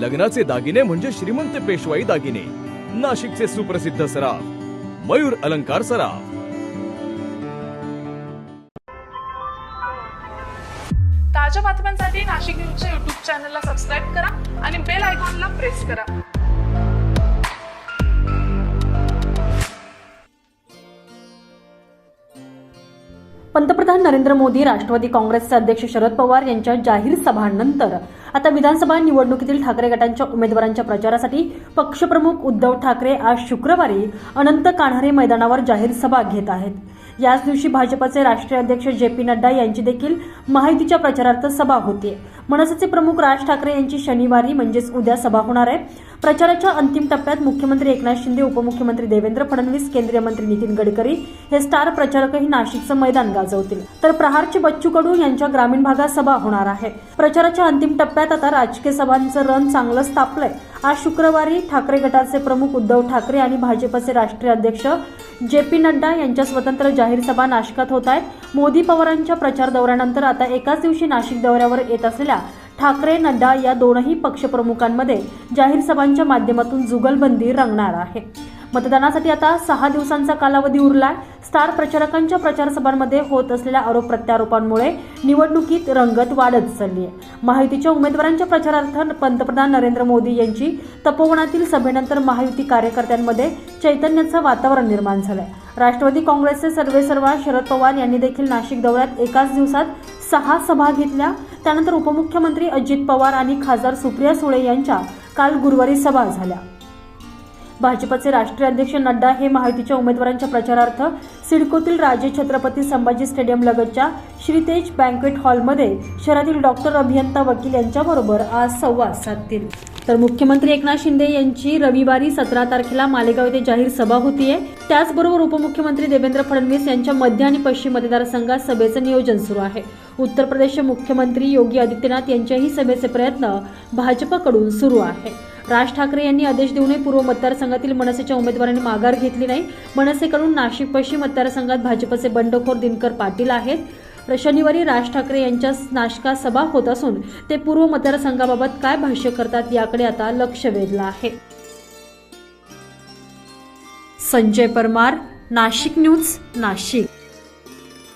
लग्नाचे दागिने म्हणजे श्रीमंत पेशवाई दागिने. नाशिकचे सुप्रसिद्ध सराफ. मयूर अलंकार सराफ. ताज्या बातम्यांसाठी नाशिक न्यूजच्या युट्यूब चॅनलला सबस्क्राईब करा आणि बेल आयकॉनला प्रेस करा. पंतप्रधान नरेंद्र मोदी राष्ट्रवादी काँग्रेसचे अध्यक्ष शरद पवार यांच्या जाहीर सभांनंतर आता विधानसभा निवडणुकीतील ठाकरे गटांच्या उमेदवारांच्या प्रचारासाठी पक्षप्रमुख उद्धव ठाकरे आज शुक्रवारी अनंत कान्हारे मैदानावर जाहीर सभा घेत आहेत. याच दिवशी भाजपचे राष्ट्रीय अध्यक्ष जे पी नड्डा यांची देखील माहितीच्या प्रचारार्थ सभा होते. मनसेचे प्रमुख राज ठाकरे यांची शनिवारी म्हणजेच उद्या सभा होणार आहे. प्रचाराच्या अंतिम टप्प्यात मुख्यमंत्री एकनाथ शिंदे उपमुख्यमंत्री देवेंद्र फडणवीस केंद्रीय मंत्री नितीन गडकरी हे स्टार प्रचारकही नाशिकचं मैदान गाजवतील. तर प्रहारचे बच्चू कडू यांच्या ग्रामीण भागात सभा होणार आहे. प्रचाराच्या अंतिम टप्प्यात आता राजकीय सभांचं रण चांगलंच तापलंय. आज शुक्रवारी ठाकरे गटाचे प्रमुख उद्धव ठाकरे आणि भाजपचे राष्ट्रीय अध्यक्ष जे पी नड्डा यांच्या स्वतंत्र जाहीर सभा नाशिकात होत आहेत. मोदी पवारांच्या प्रचार दौऱ्यानंतर आता एकाच दिवशी नाशिक दौऱ्यावर येत असलेल्या ठाकरे नड्डा या दोनही पक्षप्रमुखांमध्ये जाहीर सभांच्या माध्यमातून जुगलबंदी रंगणार आहे. मतदानासाठी आता सहा दिवसांचा कालावधी उरलाय. स्टार प्रचारकांच्या प्रचारसभांमध्ये होत असलेल्या आरोप प्रत्यारोपांमुळे निवडणुकीत रंगत वाढत चालली आहे महायुतीच्या उमेदवारांच्या प्रचारार्थ पंतप्रधान नरेंद्र मोदी यांची तपोवनातील सभेनंतर महायुती कार्यकर्त्यांमध्ये चैतन्याचं वातावरण निर्माण झालंय. राष्ट्रवादी काँग्रेसचे सर्वेसर्वा शरद पवार यांनी देखील नाशिक दौऱ्यात एकाच दिवसात सहा सभा घेतल्या. त्यानंतर उपमुख्यमंत्री अजित पवार आणि खासदार सुप्रिया सुळे यांच्या काल गुरुवारी सभा झाल्या. भाजपचे राष्ट्रीय अध्यक्ष नड्डा हे महायुतीच्या उमेदवारांच्या प्रचारार्थ सिडकोतील राजे छत्रपती संभाजी स्टेडियम लगतच्या श्रीतेज बँक्वेट हॉलमध्ये शहरातील डॉक्टर अभियंता वकील यांच्याबरोबर आज संवाद साधतील. तर मुख्यमंत्री एकनाथ शिंदे यांची रविवारी सतरा तारखेला मालेगाव येथे जाहीर सभा होतीये. त्याचबरोबर उपमुख्यमंत्री देवेंद्र फडणवीस यांच्या मध्य आणि पश्चिम मतदारसंघात सभेचं नियोजन सुरू आहे. उत्तर प्रदेशचे मुख्यमंत्री योगी आदित्यनाथ यांच्याही सभेचे प्रयत्न भाजपकडून सुरू आहे. राज ठाकरे यांनी आदेश देऊनही पूर्व मतदारसंघातील मनसेच्या उमेदवारांनी माघार घेतली नाही. मनसेकडून नाशिक पश्चिम मतदारसंघात भाजपचे बंडखोर दिनकर पाटील आहेत. शनिवारी राज ठाकरे यांच्या नाशका सभा होत असून ते पूर्व मतदारसंघाबाबत काय भाष्य करतात याकडे आता लक्ष वेधलं आहे. संजय परमार नाशिक न्यूज नाशिक.